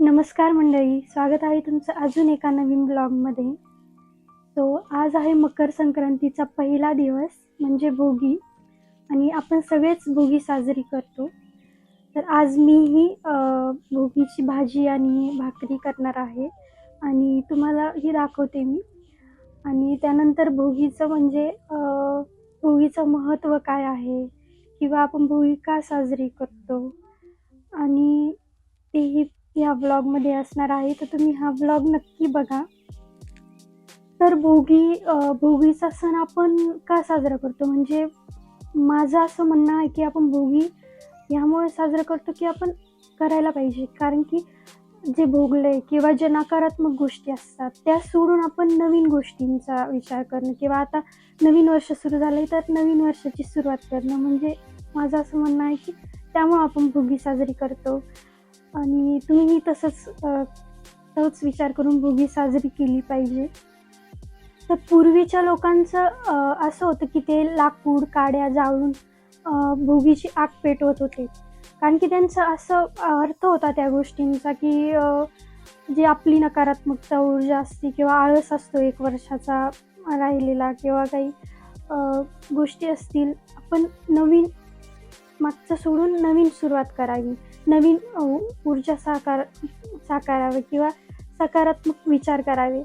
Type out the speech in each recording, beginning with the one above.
नमस्कार मंडळी स्वागत आहे तुमचं अजून एका नवीन ब्लॉगमध्ये. सो आज आहे मकर संक्रांतीचा पहिला दिवस म्हणजे भोगी. आणि आपण सगळेच भोगी साजरी करतो. तर आज मीही भोगीची भाजी आणि भाकरी करणार आहे. आणि तुम्हाला ही दाखवते मी. आणि त्यानंतर भोगीचं म्हणजे भोगीचं महत्त्व काय आहे? किंवा आपण भोगी का साजरी करतो? आणि तेही ह्या ब्लॉगमध्ये असणार आहे तर तुम्ही हा ब्लॉग नक्की बघा. तर भोगी भोगीचा सण आपण का साजरा करतो? म्हणजे माझं असं म्हणणं आहे की आपण भोगी ह्यामुळे साजरा करतो की आपण करायला पाहिजे. कारण की जे भोगले किंवा जे नकारात्मक गोष्टी असतात त्या सोडून आपण नवीन गोष्टींचा विचार करणं किंवा आता नवीन वर्ष सुरू झालं तर नवीन वर्षाची सुरुवात करणं. म्हणजे माझं असं म्हणणं आहे की त्यामुळं आपण भोगी साजरी करतो. आणि तुम्हीही तसंच तोच विचार करून भोगी साजरी केली पाहिजे. तर पूर्वीच्या लोकांचं असं होतं की ते लाकूड काड्या जाळून भोगीची आग पेटवत होते. कारण की त्यांचा असं अर्थ होता त्या गोष्टींचा की जे जी आपली नकारात्मकता ऊर्जा असते किंवा आळस असतो एक वर्षाचा राहिलेला किंवा काही गोष्टी असतील आपण नवीन मागचं सोडून नवीन सुरुवात करावी. नवीन ऊर्जा साकार साकारावे किंवा सकारात्मक विचार करावे.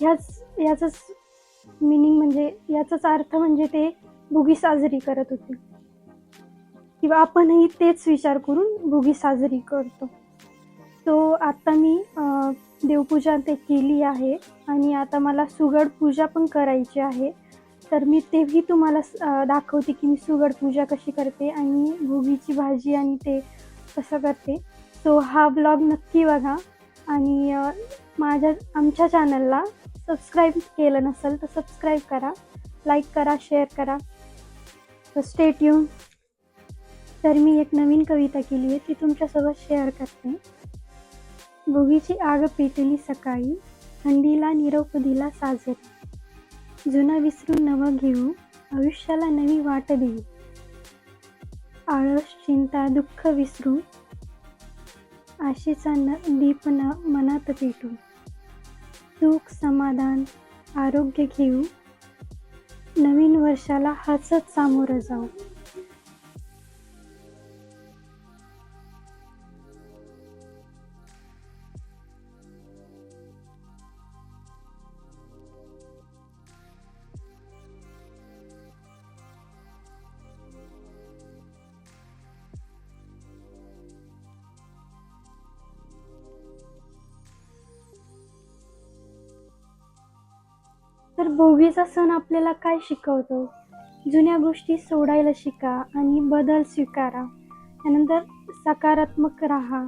ह्याच याचंच मिनिंग म्हणजे याचाच अर्थ म्हणजे ते भुगी साजरी करत होते. किंवा आपणही तेच विचार करून भुगी साजरी करतो. तो आता मी देवपूजा ते केली आहे आणि आता मला सुगड पूजा पण करायची आहे. तर मी तेही तुम्हाला दाखवते की मी सुगड पूजा कशी करते आणि भुगीची भाजी आणि ते कसं करते. सो हा ब्लॉग नक्की बघा. आणि माझ्या आमच्या चॅनलला सबस्क्राईब केलं नसेल तर सबस्क्राईब करा. लाईक करा शेअर करा. तर स्टेट येऊन तर मी एक नवीन कविता केली आहे. ती तुमच्यासोबत शेअर करते. भोगीची आग पेटली सकाळी. थंडीला निरोप दिला साजरी. जुनं विसरून नवं घेऊ. आयुष्याला नवी वाट देऊ. आळस चिंता दुःख विसरू आशेचा न दीप न मनात पेटू सुख समाधान आरोग्य घेऊ नवीन वर्षाला हसत सामोरं जाऊ. तर भोगीचा सण आपल्याला काय शिकवतो? जुन्या गोष्टी सोडायला शिका आणि बदल स्वीकारा. त्यानंतर सकारात्मक राहा.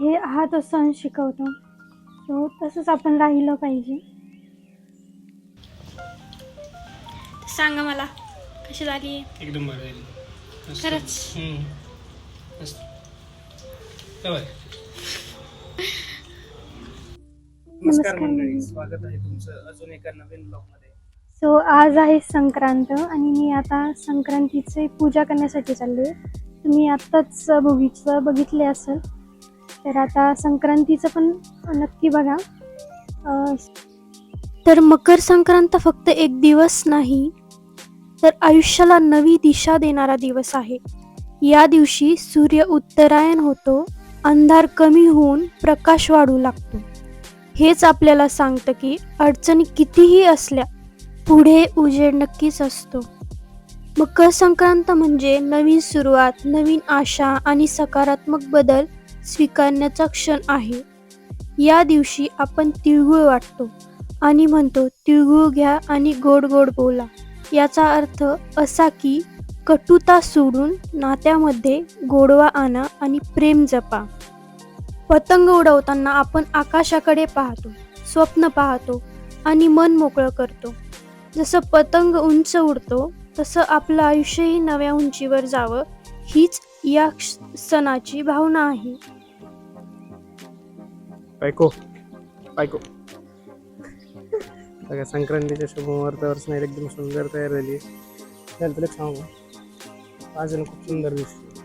हे हा तो सण शिकवतो. सो तसंच आपण राहिलं पाहिजे. सांगा मला कशी झाली? एकदम बरं. खरंच? नमस्कार मंडळी स्वागत आहे तुमचं अजून एका नवीन ब्लॉगमध्ये सो आज आहे संक्रांत आणि मी आता संक्रांतीची पूजा करण्यासाठी चालले तुम्ही आत्ताच भोगीचं बघितले असेल. तर आता संक्रांतीचं पण नक्की बघा. तर मकर संक्रांत फक्त एक दिवस नाही तर आयुष्याला नवी दिशा देणारा दिवस आहे. या दिवशी सूर्य उत्तरायण होतो अंधार कमी होऊन प्रकाश वाढू लागतो. हेच आपल्याला सांगतं की अडचणी कितीही असल्या पुढे उजेड नक्कीच असतो. मकर संक्रांत म्हणजे नवीन सुरुवात नवीन आशा आणि सकारात्मक बदल स्वीकारण्याचा क्षण आहे. या दिवशी आपण तिळगुळ वाटतो आणि म्हणतो तिळगुळ घ्या आणि गोड गोड बोला. याचा अर्थ असा की कटुता सोडून नात्यामध्ये गोडवा आणा आणि प्रेम जपा. पतंग उडवताना आपण आकाशाकडे पाहतो स्वप्न पाहतो आणि मन मोकळं करतो. जसं पतंग उंच उडतो तसं आपलं आयुष्यही नव्या उंचीवर जावं हीच या सणाची भावना आहे. बायको बायको बघा संक्रांतीच्या शुभ मुहूर्तावर एकदम सुंदर तयार झाली त्याला तुला सांगू अजून खूप सुंदर दिसते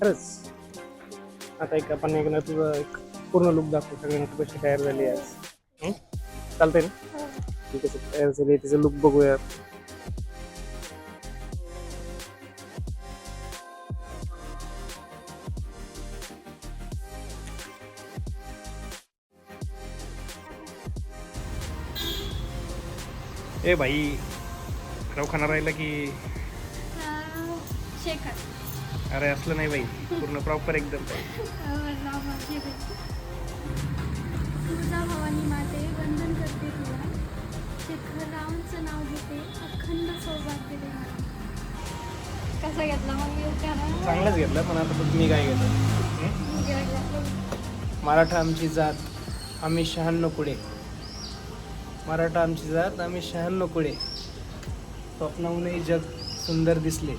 खरंच. आता एक आपण एक ना तुझं एक पूर्ण लुक दाखवू. सगळ्यांना तू कशी तयार झाली आज हं? चालतंय ना? ती कशी तयार झाली तिचं लुक बघूया ए भाई रवखाना राहिला की? शेखर. अरे असलं नाही बाई. पूर्ण प्रॉपर एकदम. भवानी माते वंदन करते तुला नाव घेते अखंड सौभाग्य दे कसा घेतला मग चांगलंच घेतलं पण आता तुम्ही मी काय घेतलं मराठा आमची जात आम्ही शहाण्णव पुढे मराठा आमची जात आम्ही शहाण्णव पुढे स्वप्नाहूनही जग सुंदर दिसले.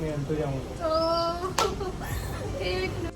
मी तुझ्यामुळे एक